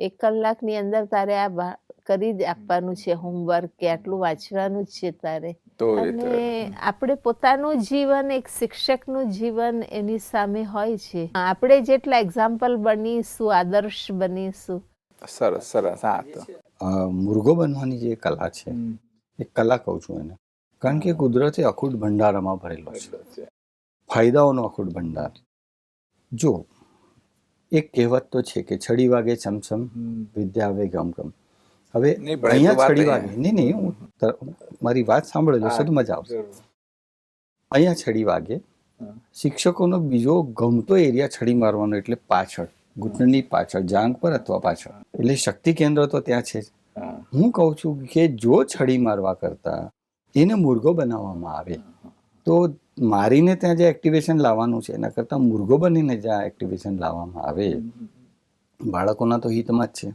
એક કલાકની અંદર તારે આ કરી જ આપવાનું છે હોમવર્ક કે આટલું વાંચવાનું જ છે તારે. તો અને આપણે પોતાનું જીવન એક શિક્ષકનું જીવન એની સામે હોય છે. આપણે જેટલા એક્ઝામ્પલ બનીશું આદર્શ બનીશું. સરસ સરસ. હા તો. મુર્ગો બનવાની જે કલા છે એ કલા કહું છું એને. કારણ કે કુદરતે અખૂટ ભંડારામાં ભરેલો છે. ફાયદાઓનો અખૂટ ભંડાર. જો એક કહેવત તો છે કે છડી વાગે ચમચમ વિદ્યા આવે ગમ ગમ હવે અહીંયા છડી વાગે. નહીં નહીં હું મારી વાત સાંભળો તો મજા આવશે. અહીંયા છડી વાગે. શિક્ષકોનો બીજો ગમતો એરિયા છડી મારવાનો એટલે પાછળ ઘૂંટણની પાછળ જાંગ પર અથવા પાછળ. એટલે શક્તિ કેન્દ્ર તો ત્યાં છે જ. હું. કહું છું કે જો છડી મારવા કરતા એને મુર્ગો બનાવવામાં આવે તો મારીને ત્યાં જે એક્ટિવેશન લાવવાનું છે એના કરતાં મુર્ગો બનીને જ્યાં એક્ટિવેશન લાવવામાં આવે બાળકોના તો હિતમાં જ છે.